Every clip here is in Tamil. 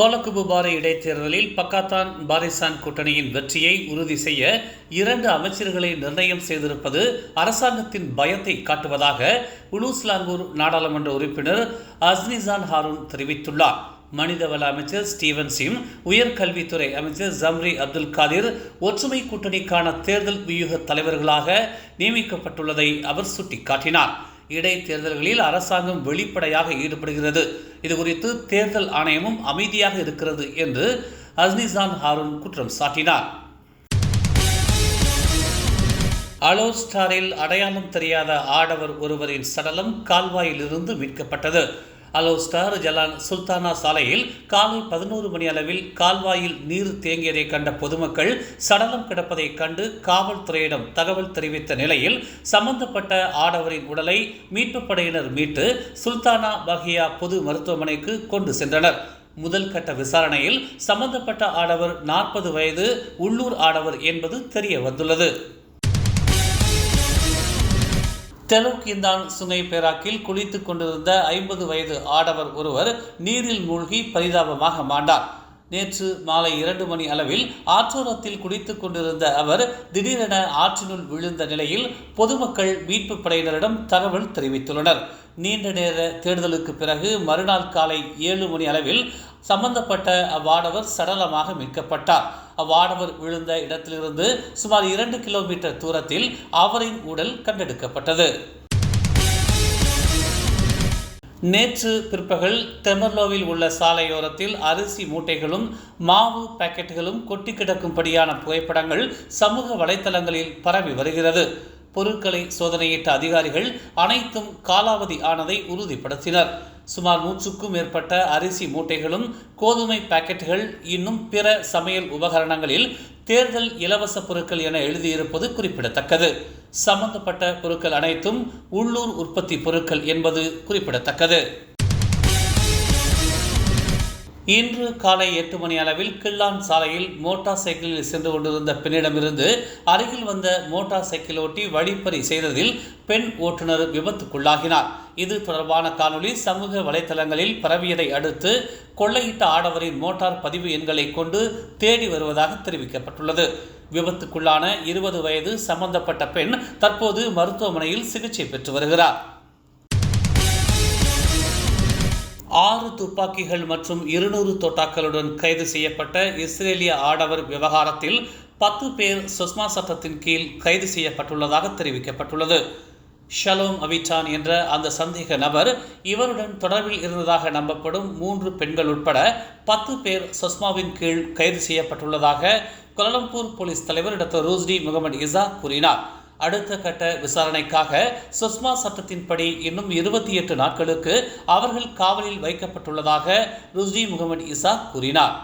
கோலக்குபுபாறை இடைத்தேர்தலில் பக்காத்தான் பாரிசான் கூட்டணியின் வெற்றியை உறுதி செய்ய இரண்டு அமைச்சர்களை நிர்ணயம் செய்திருப்பது அரசாங்கத்தின் பயத்தை காட்டுவதாக உலூஸ்லாங்கூர் நாடாளுமன்ற உறுப்பினர் அஸ்னிசான் ஹாரூன் தெரிவித்துள்ளார். மனிதவள அமைச்சர் ஸ்டீவன் சிம் உயர்கல்வித்துறை அமைச்சர் ஜம்ரி அப்துல் காதிர் ஒற்றுமை கூட்டணிக்கான தேர்தல் வியூக தலைவர்களாக நியமிக்கப்பட்டுள்ளதை அவர் சுட்டிக்காட்டினார். இடைத்தேர்தல்களில் அரசாங்கம் வெளிப்படையாக ஈடுபடுகிறது. இது குறித்து தேர்தல் ஆணையமும் அமைதியாக இருக்கிறது என்று அஸ்னிசான் ஹாரூன் குற்றம் சாட்டினார். அலோஸ்டாரில் அடையாளம் தெரியாத ஆடவர் ஒருவரின் சடலம் கால்வாயிலிருந்து மீட்கப்பட்டது. அலோஸ்டார் ஜலான் சுல்தானா சாலையில் காலை பதினோரு மணி அளவில் கால்வாயில் நீர் தேங்கியதை கண்ட பொதுமக்கள் சடலம் கிடப்பதை கண்டு காவல்துறையிடம் தகவல் தெரிவித்த நிலையில் சம்பந்தப்பட்ட ஆடவரின் உடலை மீட்புப் படையினர் மீட்டு சுல்தானா பஹியா பொது மருத்துவமனைக்கு கொண்டு சென்றனர். முதல் கட்ட விசாரணையில் சம்பந்தப்பட்ட ஆடவர் நாற்பது வயது உள்ளூர் ஆடவர் என்பது தெரிய வந்துள்ளது. தெலுக்கிந்தான் சுங்கை பேராக்கில் குளித்து கொண்டிருந்த ஐம்பது வயது ஆடவர் ஒருவர் நீரில் மூழ்கி பரிதாபமாக மாண்டார். நேற்று மாலை இரண்டு மணி அளவில் ஆற்றோரத்தில் குடித்துக் கொண்டிருந்த அவர் திடீரென ஆற்றினுள் விழுந்த நிலையில் பொதுமக்கள் மீட்பு படையினரிடம் தகவல் தெரிவித்துள்ளனர். நீண்ட நேர தேடுதலுக்கு பிறகு மறுநாள் காலை ஏழு மணி அளவில் சம்பந்தப்பட்ட அவ்வாடவர் சடலமாக மீட்கப்பட்டார். அவ்வாடவர் விழுந்த இடத்திலிருந்து சுமார் இரண்டு கிலோமீட்டர் தூரத்தில் அவரின் உடல் கண்டெடுக்கப்பட்டது. நேற்று பிற்பகல் தெமர்லோவில் உள்ள சாலையோரத்தில் அரிசி மூட்டைகளும் மாவு பாக்கெட்டுகளும் கொட்டி கிடக்கும்படியான புகைப்படங்கள் சமூக வலைத்தளங்களில் பரவி வருகிறது. பொருட்களை சோதனையிட்ட அதிகாரிகள் அனைத்தும் காலாவதி ஆனதை உறுதிப்படுத்தினர். சுமார் நூற்றுக்கும் மேற்பட்ட அரிசி மூட்டைகளும் கோதுமை பாக்கெட்டுகள் இன்னும் பிற சமையல் உபகரணங்களில் தேர்தல் இலவச பொருட்கள் என எழுதியிருப்பது குறிப்பிடத்தக்கது. சம்பந்தப்பட்ட பொருட்கள் அனைத்தும் உள்ளூர் உற்பத்தி பொருட்கள் என்பது குறிப்பிடத்தக்கது. இன்று காலை எட்டு மணி அளவில் கிள்ளான் சாலையில் மோட்டார் சைக்கிளில் சென்று கொண்டிருந்த பெண்ணிடமிருந்து அருகில் வந்த மோட்டார் சைக்கிள் ஓட்டி வழிப்பறி செய்ததில் பெண் ஓட்டுநர் விபத்துக்குள்ளாகினார். இது தொடர்பான காணொளி சமூக வலைதளங்களில் பரவியதை அடுத்து கொள்ளையிட்ட ஆடவரின் மோட்டார் பதிவு எண்களை கொண்டு தேடி வருவதாக தெரிவிக்கப்பட்டுள்ளது. விபத்துக்குள்ளான இருபது வயது சம்பந்தப்பட்ட பெண் தற்போது மருத்துவமனையில் சிகிச்சை பெற்று வருகிறார். ஆறு துப்பாக்கிகள் மற்றும் இருநூறு தோட்டாக்களுடன் கைது செய்யப்பட்ட இஸ்ரேலிய ஆடவர் விவகாரத்தில் பத்து பேர் சுஷ்மா சட்டத்தின் கீழ் கைது செய்யப்பட்டுள்ளதாக தெரிவிக்கப்பட்டுள்ளது. ஷலோம் அவிச்சான் என்ற அந்த சந்தேக நபர் இவருடன் தொடர்பில் இருந்ததாக நம்பப்படும் மூன்று பெண்கள் உட்பட பத்து பேர் சுஷ்மாவின் கீழ் கைது செய்யப்பட்டுள்ளதாக கொலலம்பூர் போலீஸ் தலைவர் டாக்டர் ரூஸ்டி முகமது இசா கூறினார். அடுத்த கட்ட விசாரணைக்காக சுஷ்மா சட்டத்தின்படி இன்னும் இருபத்தி எட்டு நாட்களுக்கு அவர்கள் காவலில் வைக்கப்பட்டுள்ளதாக ருஸ்டி முகமது இசா கூறினார்.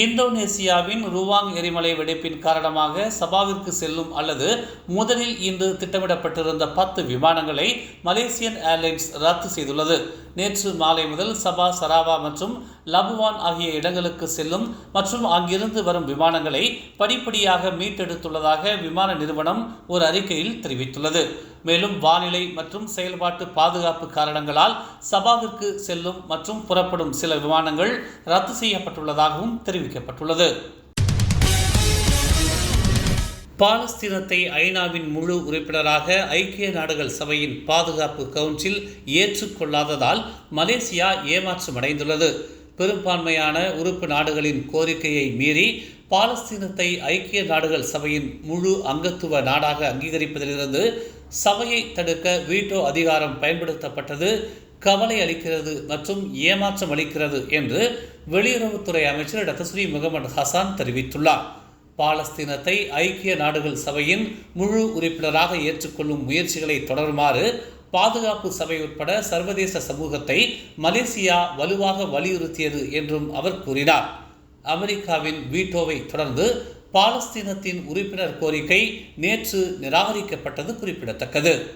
இந்தோனேசியாவின் ருவாங் எரிமலை வெடிப்பின் காரணமாக சபாவிற்கு செல்லும் அல்லது முதலில் இன்று திட்டமிடப்பட்டிருந்த பத்து விமானங்களை மலேசியன் ஏர்லைன்ஸ் ரத்து செய்துள்ளது. நேற்று மாலை முதல் சபா சராவா மற்றும் லபுவான் ஆகிய இடங்களுக்கு செல்லும் மற்றும் அங்கிருந்து வரும் விமானங்களை படிப்படியாக மீட்டெடுத்துள்ளதாக விமான நிறுவனம் ஒரு அறிக்கையில் தெரிவித்துள்ளது. மேலும் வானிலை மற்றும் செயல்பாட்டு பாதுகாப்பு காரணங்களால் சபாவிற்கு செல்லும் மற்றும் புறப்படும் சில விமானங்கள் ரத்து செய்யப்பட்டுள்ளதாகவும் தெரிவிக்கப்பட்டுள்ளது. பாலஸ்தீனத்தை ஐநாவின் முழு உறுப்பினராக ஐக்கிய நாடுகள் சபையின் பாதுகாப்பு கவுன்சில் ஏற்றுக்கொள்ளாததால் மலேசியா ஏமாற்றமடைந்துள்ளது. பெரும்பான்மையான உறுப்பு நாடுகளின் கோரிக்கையை மீறி பாலஸ்தீனத்தை ஐக்கிய நாடுகள் சபையின் முழு அங்கத்துவ நாடாக அங்கீகரிப்பதிலிருந்து சபையை தடுக்க வீட்டோ அதிகாரம் பயன்படுத்தப்பட்டது கவலை அளிக்கிறது மற்றும் ஏமாற்றம் அளிக்கிறது என்று வெளியுறவுத்துறை அமைச்சர் டாக்டர் ஸ்ரீ முகமது ஹசான் தெரிவித்துள்ளார். பாலஸ்தீனத்தை ஐக்கிய நாடுகள் சபையின் முழு உறுப்பினராக ஏற்றுக்கொள்ளும் முயற்சிகளை தொடருமாறு பாதுகாப்பு சபை உட்பட சர்வதேச சமூகத்தை மலேசியா வலுவாக வலியுறுத்தியது என்றும் அவர் கூறினார். அமெரிக்காவின் வீட்டோவை தொடர்ந்து பாலஸ்தீனத்தின் உறுப்பினர் கோரிக்கை நேற்று நிராகரிக்கப்பட்டது குறிப்பிடத்தக்கது.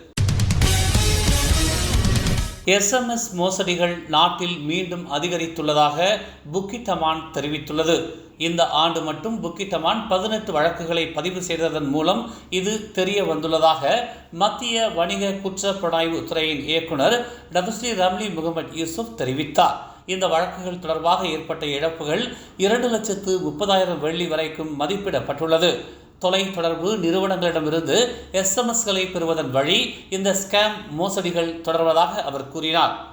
எஸ்எம்எஸ் மோசடிகள் நாட்டில் மீண்டும் அதிகரித்துள்ளதாக புக்கிட்டமான் தெரிவித்துள்ளது. இந்த ஆண்டு மட்டும் புக்கிட்டமான் பதினெட்டு வழக்குகளை பதிவு செய்ததன் மூலம் இது தெரிய வந்துள்ளதாக மத்திய வணிக குற்ற புலனாய்வு துறையின் இயக்குனர் டபுஸ்ரீ ரம்லி முகமது யூசுப் தெரிவித்தார். இந்த வழக்குகள் தொடர்பாக ஏற்பட்ட இழப்புகள் இரண்டு லட்சத்து முப்பதாயிரம் வெள்ளி வரைக்கும் மதிப்பிடப்பட்டுள்ளது. தொலை தொடர்பு நிறுவனங்களிடமிருந்து எஸ்எம்எஸ்களை பெறுவதன் வழி இந்த ஸ்கேம் மோசடிகள் தொடர்வதாக அவர் கூறினார்.